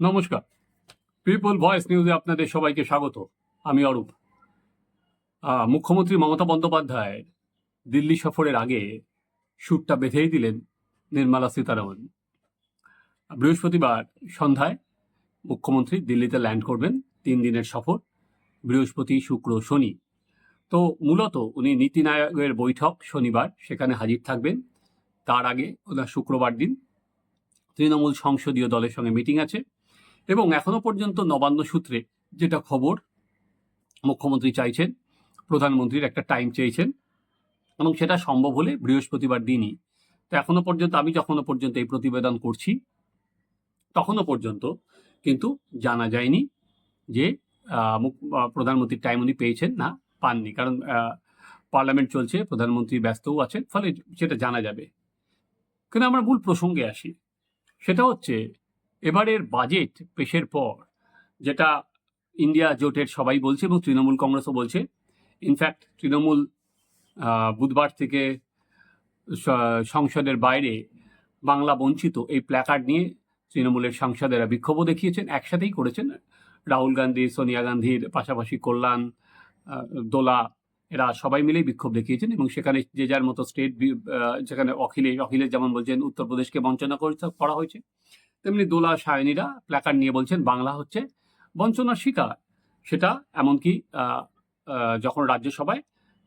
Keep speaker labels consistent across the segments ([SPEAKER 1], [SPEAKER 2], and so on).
[SPEAKER 1] নমস্কার। People voice নিউজে আপনাদের সবাইকে স্বাগত। আমি অরূপ। মুখ্যমন্ত্রী মমতা বন্দ্যোপাধ্যায় দিল্লি সফরের আগে সুরটা বেঁধেই দিলেন নির্মলা সীতারামন। বৃহস্পতিবার সন্ধ্যায় মুখ্যমন্ত্রী দিল্লিতে ল্যান্ড করবেন তিন দিনের সফর, বৃহস্পতি, শুক্র, শনি। তো মূলত উনি নীতি নায়কের বৈঠক শনিবার সেখানে হাজির থাকবেন। তার আগে ওনার শুক্রবার দিন তৃণমূল সংসদীয় দলের সঙ্গে মিটিং আছে। এবং এখনও পর্যন্ত নবান্ন সূত্রে যেটা খবর, মুখ্যমন্ত্রী চাইছেন, প্রধানমন্ত্রীর একটা টাইম চেয়েছেন, এবং সেটা সম্ভব হলে বৃহস্পতিবার দিনই। তো এখনও পর্যন্ত আমি যখনও পর্যন্ত এই প্রতিবেদন করছি তখনও পর্যন্ত কিন্তু জানা যায়নি যে প্রধানমন্ত্রীর টাইম উনি পেয়েছেন না, পাননি। কারণ পার্লামেন্ট চলছে, প্রধানমন্ত্রী ব্যস্তও আছেন, ফলে সেটা জানা যাবে। কিন্তু আমরা মূল প্রসঙ্গে আসি। সেটা হচ্ছে এবারের বাজেট পেশের পর, যেটা ইন্ডিয়া জোটের সবাই বলছে এবং তৃণমূল কংগ্রেসও বলছে ইনফ্যাক্ট তৃণমূল বুধবার থেকে সংসদের বাইরে বাংলা বঞ্চিত এই প্ল্যাকার্ড নিয়ে তৃণমূলের সাংসদেরা বিক্ষোভও দেখিয়েছেন, একসাথেই করেছেন। রাহুল গান্ধী, সোনিয়া গান্ধীর পাশাপাশি কল্যাণ দোলা, এরা সবাই মিলেই বিক্ষোভ দেখিয়েছেন এবং সেখানে যে যার মতো স্টেট যেখানে অখিলেশ অখিলেশ যেমন বলছেন, উত্তরপ্রদেশকে বঞ্চনা করা হয়েছে। তেমনি দোলা সায়নীরা প্ল্যাকার্ড নিয়ে বলছেন বাংলা হচ্ছে বঞ্চনার শিকার সেটা এমনকি যখন রাজ্যসভায়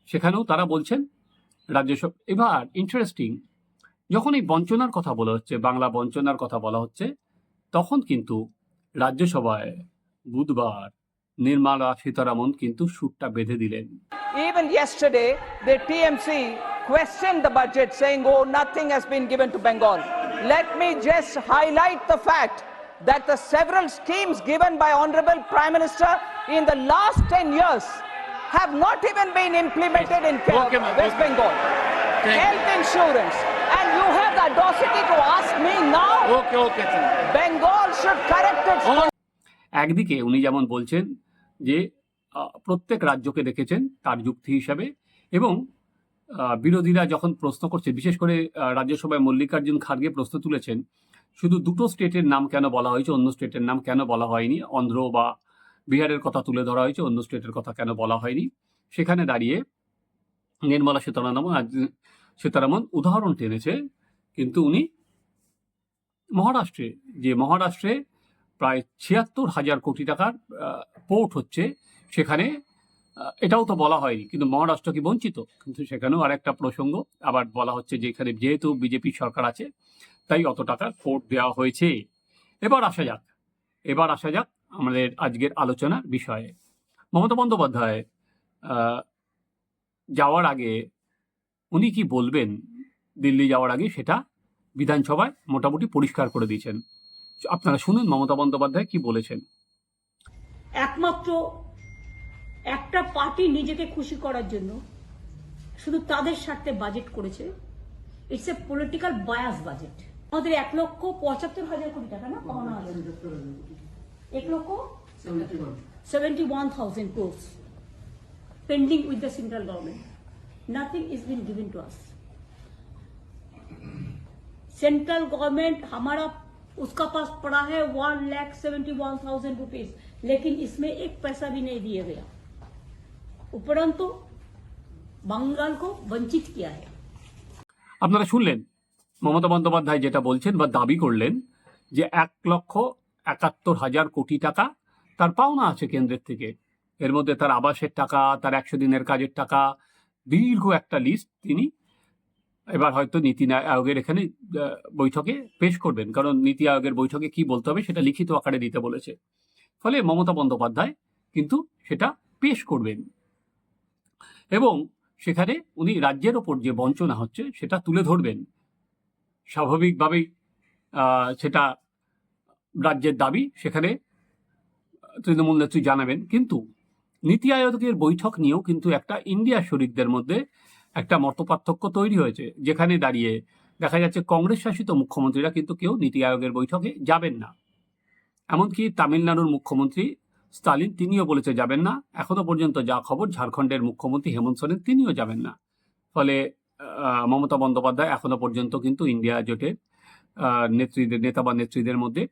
[SPEAKER 1] সেখানেও তারা বলছেন রাজ্যসভা এবার ইন্টারেস্টিং যখন এই বঞ্চনার কথা বলা হচ্ছে বাংলা বঞ্চনার কথা বলা হচ্ছে তখন কিন্তু রাজ্যসভায় বুধবার নির্মলা সীতারামন কিন্তু সুরটা বেঁধে দিলেন
[SPEAKER 2] Even yesterday, the TMC questioned the budget, saying, oh, nothing has been given to Bengal. Let me just highlight the fact that the several schemes given by Honorable Prime Minister in the last 10 years have not even been implemented in Kerala,
[SPEAKER 1] Okay,
[SPEAKER 2] West
[SPEAKER 1] okay.
[SPEAKER 2] Bengal.
[SPEAKER 1] Thank you.
[SPEAKER 2] Health insurance. And you have the audacity to ask me now,
[SPEAKER 1] okay okay
[SPEAKER 2] Bengal should correct its
[SPEAKER 1] একদিকে উনি যেমন বলছেন যে প্রত্যেক রাজ্যকে দেখেছেন তার যুক্তি হিসাবে এবং বিরোধীরা যখন প্রশ্ন করছে বিশেষ করে রাজ্যসভায় মল্লিকার্জুন খার্গে প্রশ্ন তুলেছেন, শুধু দুটো স্টেটের নাম কেন বলা হয়েছে, অন্য স্টেটের নাম কেন বলা হয়নি? অন্ধ্র বা বিহারের কথা তুলে ধরা হয়েছে, অন্য স্টেটের কথা কেন বলা হয়নি? সেখানে দাঁড়িয়ে নির্মলা সীতারামন সীতারামন উদাহরণ টেনেছে, কিন্তু উনি মহারাষ্ট্রে, যে মহারাষ্ট্রে প্রায় ছিয়াত্তর হাজার কোটি টাকার পোর্ট হচ্ছে, সেখানে এটাও তো বলা হয়নি, কিন্তু মহারাষ্ট্র কি বঞ্চিত? কিন্তু সেখানেও আরেকটা প্রসঙ্গ, আবার বলা হচ্ছে যে এখানে যেহেতু বিজেপি সরকার আছে, তাই অত টাকার পোর্ট দেওয়া হয়েছে। এবার আসা যাক, এবার আসা যাক আমাদের আজকের আলোচনার বিষয়ে। মমতা বন্দ্যোপাধ্যায় যাওয়ার আগে উনি কি বলবেন? দিল্লি যাওয়ার আগে সেটা বিধানসভায় মোটামুটি পরিষ্কার করে দিয়েছেন। আপনারা শুনুন মমতা বন্দ্যোপাধ্যায় কি বলেছেন।
[SPEAKER 3] একমাত্র একটা পার্টি নিজেকে খুশি করার জন্য শুধু তাদের স্বার্থে বাজেট করেছে। It's a political bias budget আমাদের এক লক্ষ পঁচাত্তর হাজার কোটি টাকা না হাজার এক লক্ষ seventy one thousand crores pending with the central government nothing is been given to us central government আমারা উসকা পাস পড়া হ্যাঁ one lakh seventy one thousand rupees লেকিন इसमें এক पैसा ভি नहीं দিয়ে গেয়া উপরন্তু বাঙ্গালকে বঞ্চিত কিয়া
[SPEAKER 1] আপনারা শুনলেন, মমতা বন্দ্যোপাধ্যায় যেটা বলছেন বা দাবি করলেন যে এক লক্ষ একাত্তর হাজার কোটি টাকা তার পাওনা আছে কেন্দ্রের থেকে। এর মধ্যে তার আবাসের টাকা, তার একশো দিনের কাজের টাকা, দীর্ঘ একটা লিস্ট তিনি এবার হয়তো নীতি আয়োগের এখানে বৈঠকে পেশ করবেন। কারণ নীতি আয়োগের বৈঠকে কি বলতে হবে সেটা লিখিত আকারে দিতে বলেছে। ফলে মমতা বন্দ্যোপাধ্যায় কিন্তু সেটা পেশ করবেন। এবং সেখানে উনি রাজ্যের ওপর যে বঞ্চনা হচ্ছে সেটা তুলে ধরবেন। স্বাভাবিকভাবেই সেটা রাজ্যের দাবি, সেখানে তৃণমূল নেত্রী জানাবেন। কিন্তু নীতি আয়োগের বৈঠক নিয়েও কিন্তু একটা ইন্ডিয়া শরিকদের মধ্যে একটা মতপার্থক্য তৈরি হয়েছে। যেখানে দাঁড়িয়ে দেখা যাচ্ছে কংগ্রেস শাসিত মুখ্যমন্ত্রীরা কিন্তু কেউ নীতি আয়োগের বৈঠকে যাবেন না। এমনকি তামিলনাড়ুর মুখ্যমন্ত্রী স্টালিন তিনিও বলেছে, যাবেন না। এখনও পর্যন্ত যা খবর ঝাড়খণ্ডের মুখ্যমন্ত্রী হেমন্ত সোরেন, তিনিও যাবেন না। ফলে মমতা বন্দ্যোপাধ্যায় এখনও পর্যন্ত কিন্তু ইন্ডিয়া জোটের নেত্রীদের, নেতা বা নেত্রীদের মধ্যে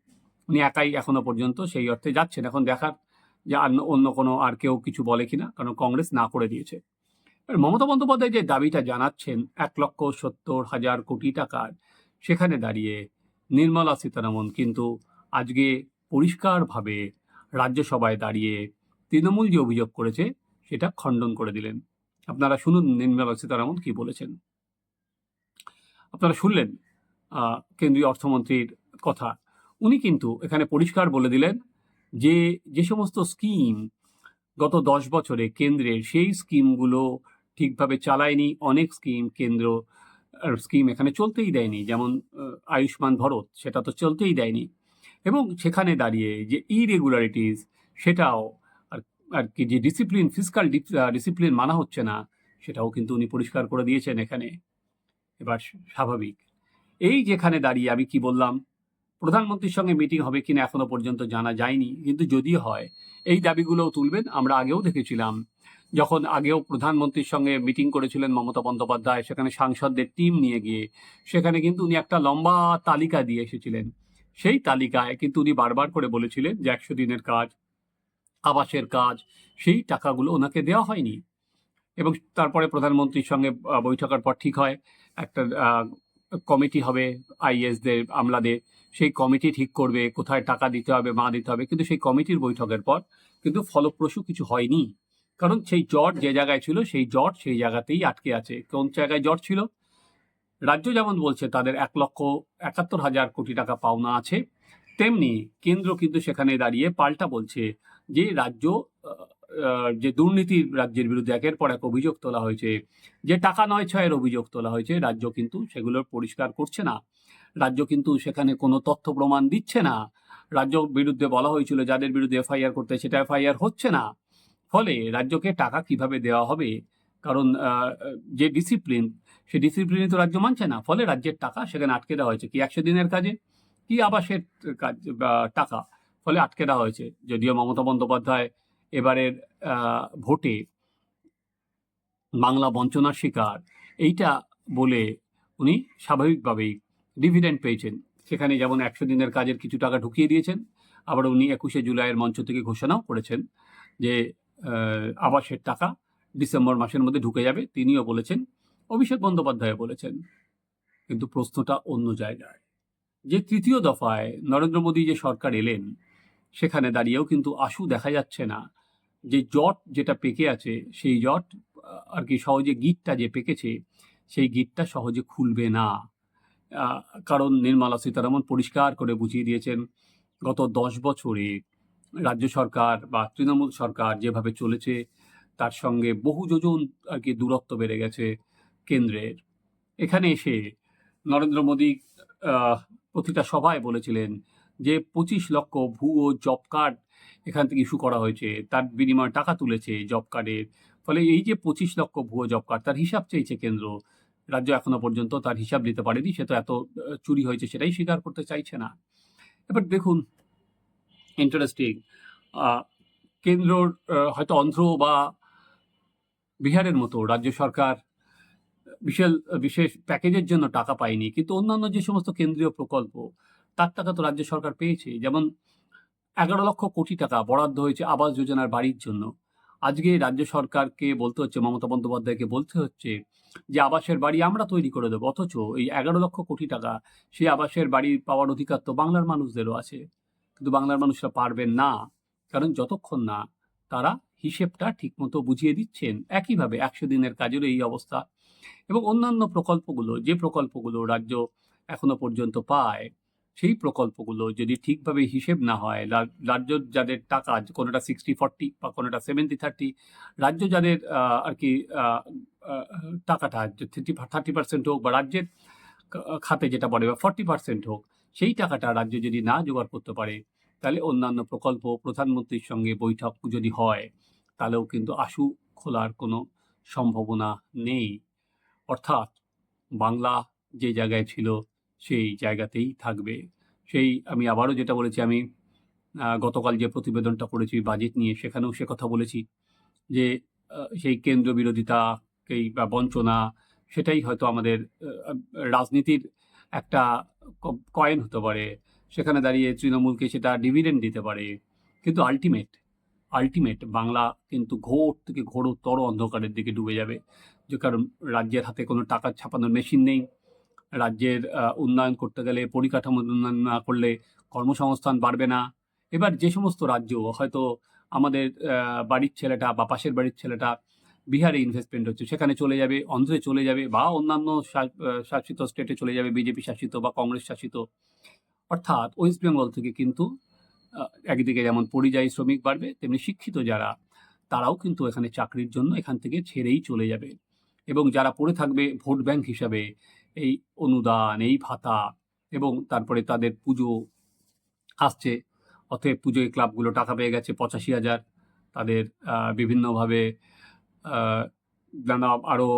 [SPEAKER 1] উনি একাই এখনও পর্যন্ত সেই অর্থে যাচ্ছেন। এখন দেখার যে অন্য কোনো আর কেউ কিছু বলে কিনা, কারণ কংগ্রেস না করে দিয়েছে। মমতা বন্দ্যোপাধ্যায় যে দাবিটা জানাচ্ছেন, এক লক্ষ সত্তর হাজার কোটি টাকার, সেখানে দাঁড়িয়ে নির্মলা সীতারামন কিন্তু আজকে পরিষ্কারভাবে রাজ্যসভায় দাঁড়িয়ে তৃণমূল যে অভিযোগ করেছে, সেটা খণ্ডন করে দিলেন। আপনারা শুনুন নির্মলা সীতারামন কি বলেছেন। আপনারা শুনলেন কেন্দ্রীয় অর্থমন্ত্রীর কথা। উনি কিন্তু এখানে পরিষ্কার বলে দিলেন যে যে সমস্ত স্কিম গত দশ বছরে কেন্দ্রের, সেই স্কিমগুলো ঠিকভাবে চালায়নি। অনেক স্কিম কেন্দ্র স্কিম এখানে চলতেই দেয়নি। যেমন আয়ুষ্মান ভারত, সেটা তো চলতেই দেয়নি। এবং সেখানে দাঁড়িয়ে যে ইরেগুলারিটিস সেটাও আর আর কি যে ডিসিপ্লিন ফিজিক্যাল ডিসিপ্লিন মানা হচ্ছে না, সেটাও কিন্তু উনি পরিষ্কার করে দিয়েছেন এখানে। এবার স্বাভাবিক। এই যেখানে দাঁড়িয়ে আমি কি বললাম? প্রধানমন্ত্রীর সঙ্গে মিটিং হবে কিনা এখনও পর্যন্ত জানা যায়নি, কিন্তু যদি হয়, এই দাবিগুলোও তুলবেন। আমরা আগেও দেখেছিলাম, যখন আগেও প্রধানমন্ত্রীর সঙ্গে মিটিং করেছিলেন মমতা বন্দ্যোপাধ্যায়, সেখানে সাংসদদের টিম নিয়ে গিয়ে, সেখানে কিন্তু উনি একটা লম্বা তালিকা দিয়ে এসেছিলেন। সেই তালিকায় কিন্তু উনি বারবার করে বলেছিলেন যে একশো দিনের কাজ, আবাসের কাজ, সেই টাকাগুলো ওনাকে দেওয়া হয়নি। এবং তারপরে প্রধানমন্ত্রীর সঙ্গে বৈঠকের পর ঠিক হয়, একটা কমিটি হবে আইএসদের আমলাদের, সেই কমিটি ঠিক করবে, কোথায় টাকা দিতে হবে, মা দিতে হবে, কিন্তু সেই কমিটির বৈঠকের পর কিন্তু ফলপ্রসূ কিছু হয়নি। কারণ সেই জট যে জায়গায় ছিল, সেই জট সেই জায়গাতেই আটকে আছে। কোন জায়গায় জট ছিল? রাজ্য যেমন বলছে, তাদের এক লক্ষ একাত্তর হাজার কোটি টাকা পাওনা আছে। তেমনি কেন্দ্র কিন্তু সেখানে দাঁড়িয়ে পাল্টা বলছে যে রাজ্য যে দুর্নীতির রাজ্যের বিরুদ্ধে একের পর এক অভিযোগ তোলা হয়েছে, যে টাকা নয় ছয়ের অভিযোগ তোলা হয়েছে, রাজ্য কিন্তু সেগুলো পরিষ্কার করছে না। রাজ্য কিন্তু সেখানে কোনো তথ্য প্রমাণ দিচ্ছে না। রাজ্য বিরুদ্ধে বলা হয়েছিল যাদের বিরুদ্ধে এফআইআর করতে, সেটা এফআইআর হচ্ছে না। ফলে রাজ্যকে টাকা কীভাবে দেওয়া হবে? কারণ যে ডিসিপ্লিন সেই ডিসিপ্লিনে তো রাজ্য মানছে না, ফলে রাজ্যের টাকা সেখানে আটকে দেওয়া হয়েছে। কি একশো দিনের কাজে? কি আবাসের কাজ টাকা ফলে আটকে দেওয়া হয়েছে? যদিও মমতা বন্দ্যোপাধ্যায় এবারের ভোটে বাংলা বঞ্চনার শিকার, এইটা বলে উনি স্বাভাবিকভাবেই ডিভিডেন্ড পেয়েছেন। সেখানে যেমন একশো দিনের কাজের কিছু টাকা ঢুকিয়ে দিয়েছেন, আবার উনি একুশে জুলাইয়ের মঞ্চ থেকে ঘোষণাও করেছেন যে আবাসের টাকা ডিসেম্বর মাসের মধ্যে ঢুকে যাবে। তিনিও বলেছেন অভিষেক বন্দ্যোপাধ্যায় বলেছেন, কিন্তু প্রশ্নটা অন্য জায়গায়। যে তৃতীয় দফায় নরেন্দ্র মোদী যে সরকার এলেন, সেখানে দাঁড়িয়েও কিন্তু আশু দেখা যাচ্ছে না যে জট যেটা পেকে আছে, সেই জট আর কি সহজে গিটটা যে পেকেছে, সেই গিটটা সহজে খুলবে না। কারণ নির্মলা সীতারামন পরিষ্কার করে বুঝিয়ে দিয়েছেন, গত দশ বছরে রাজ্য সরকার বা তৃণমূল সরকার যেভাবে চলেছে, তার সঙ্গে বহু যোজন আর কি দূরত্ব বেড়ে গেছে কেন্দ্রের। এখানে এসে নরেন্দ্র মোদী প্রতিটা সভায় বলেছিলেন যে পঁচিশ লক্ষ ভুয়ো জব কার্ড এখান থেকে ইস্যু করা হয়েছে। তার বিনিময়ে টাকা তুলেছে জব কার্ডের। ফলে এই যে পঁচিশ লক্ষ ভুয়ো জব কার্ড, তার হিসাব চেয়েছে কেন্দ্র। রাজ্য এখনও পর্যন্ত তার হিসাব দিতে পারেনি, সে তো এত চুরি হয়েছে সেটাই স্বীকার করতে চাইছে না। এবার দেখুন ইন্টারেস্টিং কেন্দ্রর হয়তো অন্ধ্র বা বিহারের মতো রাজ্য সরকার বিশাল বিশেষ প্যাকেজের জন্য টাকা পায়নি কিন্তু অন্যান্য যে সমস্ত কেন্দ্রীয় প্রকল্প, তার টাকা তো রাজ্য সরকার পেয়েছে। যেমন এগারো লক্ষ কোটি টাকা বরাদ্দ হয়েছে আবাস যোজনার বাড়ির জন্য। আজকে রাজ্য সরকারকে বলতে হচ্ছে, মমতা বন্দ্যোপাধ্যায়কে বলতে হচ্ছে যে, আবাসের বাড়ি আমরা তৈরি করে দেবো। অথচ এই এগারো লক্ষ কোটি টাকা, সেই আবাসের বাড়ি পাওয়ার অধিকার তো বাংলার মানুষদেরও আছে। কিন্তু বাংলার মানুষরা পারবেন না। কারণ যতক্ষণ না তারা হিসেবটা ঠিকমতো বুঝিয়ে দিচ্ছেন, একইভাবে একশো দিনের কাজেরও এই অবস্থা। এবং অন্যান্য প্রকল্পগুলো, যে প্রকল্পগুলো রাজ্য এখনও পর্যন্ত পায়, সেই প্রকল্পগুলো যদি ঠিকভাবে হিসেব না হয় রাজ্য যাদের টাকা কোনোটা সিক্সটি ফর্টি বা কোনোটা সেভেন্টি থার্টি রাজ্য যাদের আর কি টাকাটা থার্টি থার্টি পার্সেন্ট হোক বা রাজ্যের খাতে যেটা পড়ে বা ফর্টি পার্সেন্ট হোক, সেই টাকাটা রাজ্য যদি না জোগাড় করতে পারে, তাহলে অন্যান্য প্রকল্প প্রধানমন্ত্রীর সঙ্গে বৈঠক যদি হয়, তাহলেও কিন্তু আশু খোলার কোনো সম্ভাবনা নেই। অর্থাৎ বাংলা যে জায়গায় ছিল সেই জায়গাতেই থাকবে। সেই আমি আবারও যেটা বলেছি, আমি গতকাল যে প্রতিবেদনটা করেছি, বাজেট নিয়ে, সেখানেও সে কথা বলেছি যে সেই কেন্দ্র বিরোধিতা বিরোধিতাকেই বা বঞ্চনা, সেটাই হয়তো আমাদের রাজনীতির একটা কয়েন হতে পারে। সেখানে দাঁড়িয়ে তৃণমূলকে সেটা ডিভিডেন্ড দিতে পারে। কিন্তু আলটিমেট আলটিমেট বাংলা কিন্তু ঘোর থেকে ঘোরতর অন্ধকারের দিকে ডুবে যাবে। যে কারণ রাজ্যের হাতে কোনো টাকা ছাপানোর মেশিন নেই। রাজ্যের উন্নয়ন করতে গেলে পরিকাঠামো উন্নয়ন না করলে কর্মসংস্থান বাড়বে না। এবার যে সমস্ত রাজ্য, হয়তো আমাদের বাড়ির ছেলেটা বা পাশের বাড়ির ছেলেটা বিহারে ইনভেস্টমেন্ট হচ্ছে, সেখানে চলে যাবে, অন্ধ্রে চলে যাবে বা অন্যান্য শাসিত স্টেটে চলে যাবে, বিজেপি শাসিত বা কংগ্রেস শাসিত। অর্থাৎ ওয়েস্ট বেঙ্গল থেকে কিন্তু একদিকে যেমন পরিযায়ী শ্রমিক বাড়বে, তেমনি শিক্ষিত যারা, তারাও কিন্তু এখানে চাকরির জন্য এখান থেকে ছেড়েই চলে যাবে। এবং যারা পড়ে থাকবে ভোট ব্যাংক হিসাবে এই অনুদান, এই ভাতা এবং তারপরে তাদের পুজো আসছে। অতএব পুজোয় ক্লাবগুলো টাকা পেয়ে গেছে পঁচাশি হাজার। তাদের বিভিন্নভাবে নানা আরও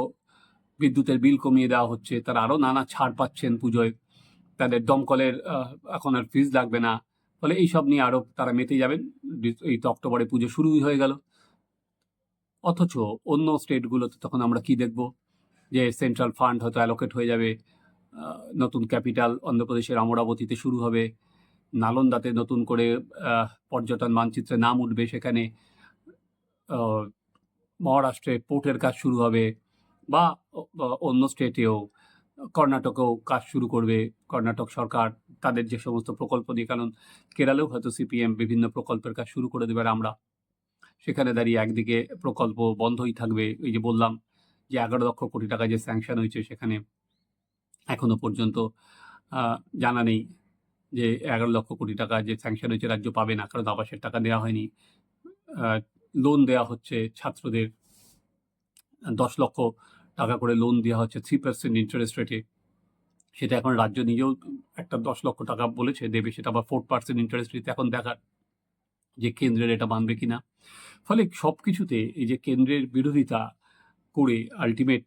[SPEAKER 1] বিদ্যুতের বিল কমিয়ে দেওয়া হচ্ছে। তারা আরও নানা ছাড় পাচ্ছেন পুজোয়। তাদের দমকলের এখন আর ফিজ লাগবে না। ফলে এইসব নিয়ে আরও তারা মেতে যাবেন। এই তো অক্টোবরে পুজো শুরুই হয়ে গেল। অথচ অন্য স্টেটগুলোতে তখন আমরা কি দেখব? যে সেন্ট্রাল ফান্ড হয়তো অ্যালোকেট হয়ে যাবে নতুন ক্যাপিটাল অন্ধ্রপ্রদেশের অমরাবতীতে শুরু হবে, নালন্দাতে নতুন করে পর্যটন মানচিত্রে নাম উঠবে সেখানে মহারাষ্ট্রে পোর্টের কাজ শুরু হবে বা অন্য স্টেটেও কর্ণাটকেও কাজ শুরু করবে, কর্ণাটক সরকার তাদের যে সমস্ত প্রকল্প দিয়ে কারণ কেরালেও হয়তো সিপিএম বিভিন্ন প্রকল্পের কাজ শুরু করে দেবে আমরা। সেখানে দাঁড়িয়ে একদিকে প্রকল্প বন্ধই থাকবে। এই যে বললাম যে এগারো লক্ষ কোটি টাকা যে স্যাংশন হয়েছে সেখানে এখনও পর্যন্ত জানা নেই যে এগারো লক্ষ কোটি টাকা যে স্যাংশন হয়েছে রাজ্য পাবে না, কারণ আবাসের টাকা দেওয়া হয়নি। লোন দেওয়া হচ্ছে ছাত্রদের, দশ লক্ষ টাকা করে লোন দেওয়া হচ্ছে থ্রি পার্সেন্ট ইন্টারেস্ট রেটে সেটা এখন রাজ্য নিজেও একটা দশ লক্ষ টাকা বলেছে, দেবে সেটা আবার ফোর পার্সেন্ট ইন্টারেস্ট রেটে এখন দেখার। যে কেন্দ্রের এটা মানবে কিনা। ফলে সব কিছুতে এই যে কেন্দ্রের বিরোধিতা করে আলটিমেট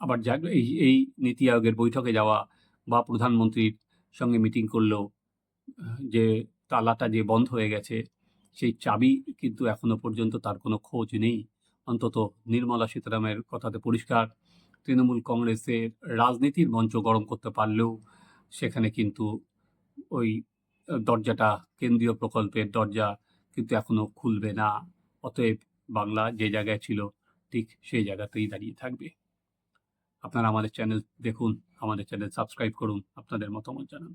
[SPEAKER 1] আবার যা এই এই নীতি আয়োগের বৈঠকে যাওয়া বা প্রধানমন্ত্রীর সঙ্গে মিটিং করলেও আহ, যে তালাটা যে বন্ধ হয়ে গেছে সেই চাবি কিন্তু এখনও পর্যন্ত তার কোনো খোঁজ নেই। অন্তত নির্মলা সীতারামের কথাতে পরিষ্কার তৃণমূল কংগ্রেসের রাজনীতির মঞ্চ গরম করতে পারলেও সেখানে কিন্তু ওই দরজাটা কেন্দ্রীয় প্রকল্পের দরজা কিন্তু এখনও খুলবে না। অতএব বাংলা যে জায়গায় ছিল, ঠিক সেই জায়গাতেই দাঁড়িয়ে থাকবে। আপনারা আমাদের চ্যানেল দেখুন, আমাদের চ্যানেল সাবস্ক্রাইব করুন, আপনাদের মতামত জানান।